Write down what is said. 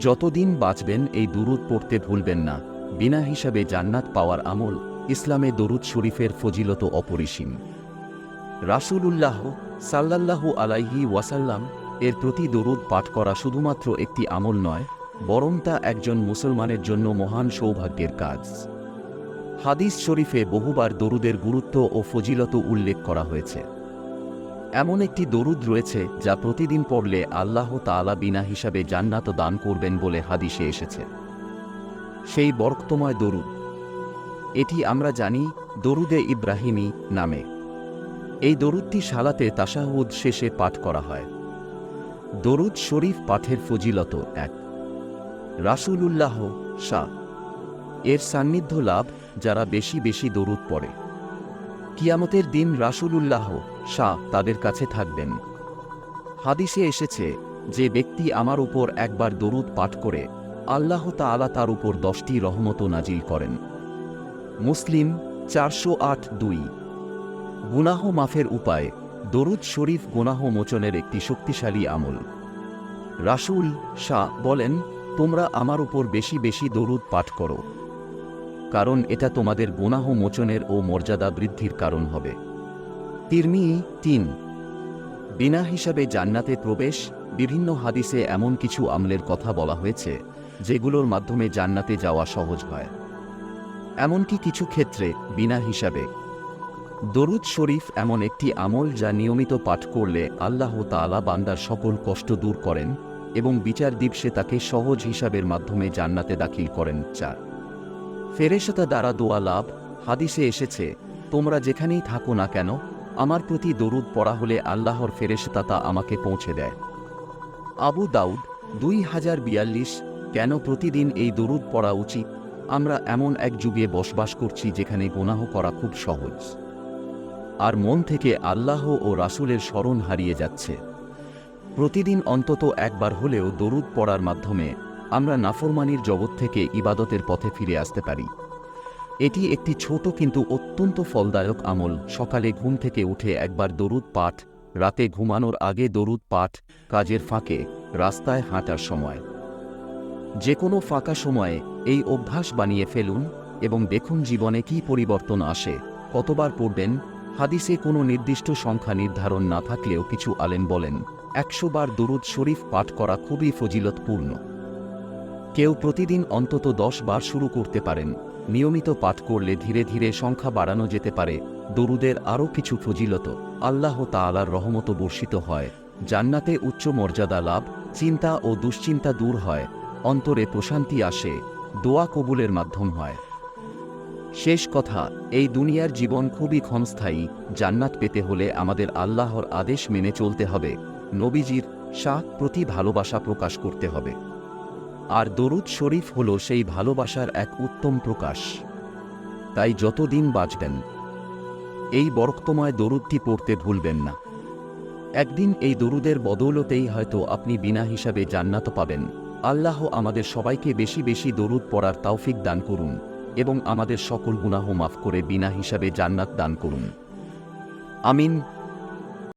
যতদিন বাঁচবেন এই দুরুদ পড়তে ভুলবেন না। বিনা হিসাবে জান্নাত পাওয়ার আমল ইসলামে দরুদ শরীফের ফজিলত অপরিসীম। রাসূলুল্লাহ সাল্লাল্লাহু আলাইহি ওয়াসাল্লাম এর প্রতি দরুদ পাঠ করা শুধুমাত্র একটি আমল নয়, বরং তা একজন মুসলমানের জন্য মহান সৌভাগ্যের কাজ। হাদিস শরীফে বহুবার দরুদের গুরুত্ব ও ফজিলত উল্লেখ করা হয়েছে। এমন একটি দরুদ রয়েছে যা প্রতিদিন পড়লে আল্লাহ তাআলা বিনা হিসাবে জান্নাত দান করবেন বলে হাদিসে এসেছে। সেই বরক্তময় দরুদ। এটি আমরা জানি দরুদে ইব্রাহিমী নামে। এই দরুদটি সালাতে তাশাহুদ শেষে পাঠ করা হয়। দরুদ শরীফ পাঠের ফজিলত এক। রাসূলুল্লাহ শাহ এর সান্নিধ্য লাভ যারা বেশি বেশি দরুদ পড়ে। কিয়ামতের দিন রাসূলুল্লাহ শাহ তাদের কাছে থাকবেন। হাদিসে এসেছে, যে ব্যক্তি আমার উপর একবার দরুদ পাঠ করে, আল্লাহ তাআলা তার উপর দশটি রহমত নাজিল করেন। মুসলিম চারশো আট দুই। গুনাহ মাফের উপায়, দরুদ শরীফ গুনাহ মোচনের একটি শক্তিশালী আমল। রাসূল শাহ বলেন, তোমরা আমার উপর বেশি বেশি দরুদ পাঠ করো। কারণ এটা তোমাদের গুনাহ মোচনের ও মর্যাদা বৃদ্ধির কারণ হবে। তিরমি তিন। বিনা হিসাবে জান্নাতে প্রবেশ, বিভিন্ন হাদিসে এমন কিছু আমলের কথা বলা হয়েছে, যেগুলোর মাধ্যমে জান্নাতে যাওয়া সহজ হয়। এমনকি কিছু ক্ষেত্রে বিনা হিসাবে। দরুদ শরীফ এমন একটি আমল যা নিয়মিত পাঠ করলে আল্লাহ তাআলা বান্দার সকল কষ্ট দূর করেন এবং বিচার দিবসে তাকে সহজ হিসাবের মাধ্যমে জান্নাতে দাখিল করেন। চার। ফেরেশতা দ্বারা দোয়া লাভ। হাদিসে এসেছে, তোমরা যেখানেই থাকো না কেন আমার প্রতি দরুদ পড়া হলে আল্লাহর ফেরেশতা তা আমাকে পৌঁছে দেয়। আবু দাউদ, দুই হাজার বিয়াল্লিশ, কেন প্রতিদিন এই দরুদ পড়া উচিত? আমরা এমন এক যুগে বসবাস করছি যেখানে গুনাহ করা খুব সহজ। আর মন থেকে আল্লাহ ও রাসূলের স্মরণ হারিয়ে যাচ্ছে। প্রতিদিন অন্তত একবার হলেও দরুদ পড়ার মাধ্যমে আমরা নাফরমানির জগৎ থেকে ইবাদতের পথে ফিরে আসতে পারি। এটি একটি ছোট কিন্তু অত্যন্ত ফলদায়ক আমল। সকালে ঘুম থেকে উঠে একবার দরুদ পাঠ, রাতে ঘুমানোর আগে দরুদ পাঠ, কাজের ফাঁকে, রাস্তায় হাঁটার সময়। যে কোনো ফাঁকা সময়ে এই অভ্যাস বানিয়ে ফেলুন এবং দেখুন জীবনে কি পরিবর্তন আসে। কতবার পড়বেন, হাদিসে কোনো নির্দিষ্ট সংখ্যা নির্ধারণ না থাকলেও কিছু আলেন বলেন, একশো বার দরুদ শরীফ পাঠ করা খুবই ফজিলতপূর্ণ। কেউ প্রতিদিন অন্তত দশ বার শুরু করতে পারেন। নিয়মিত পাঠ করলে ধীরে ধীরে সংখ্যা বাড়ানো যেতে পারে। দরুদের আরও কিছু ফজিলত। আল্লাহ তাআলার রহমত বর্ষিত হয়। জান্নাতে উচ্চ মর্যাদা লাভ, চিন্তা ও দুশ্চিন্তা দূর হয়। অন্তরে প্রশান্তি আসে। দোয়া কবুলের মাধ্যম হয়। শেষ কথা, এই দুনিয়ার জীবন খুবই ক্ষণস্থায়ী। জান্নাত পেতে হলে আমাদের আল্লাহর আদেশ মেনে চলতে হবে। নবীজির শাহ প্রতি ভালোবাসা প্রকাশ করতে হবে। আর দরুদ শরীফ হল সেই ভালোবাসার এক উত্তম প্রকাশ। তাই যতদিন বাঁচবেন, এই বরক্তময় দরুদটি পড়তে ভুলবেন না। একদিন এই দরুদের বদৌলতেই হয়তো আপনি বিনা হিসাবে জান্নাত পাবেন। আল্লাহ আমাদের সবাইকে বেশি বেশি দরুদ পড়ার তৌফিক দান করুন এবং আমাদের সকল গুনাহ মাফ করে বিনা হিসাবে জান্নাত দান করুন। আমিন।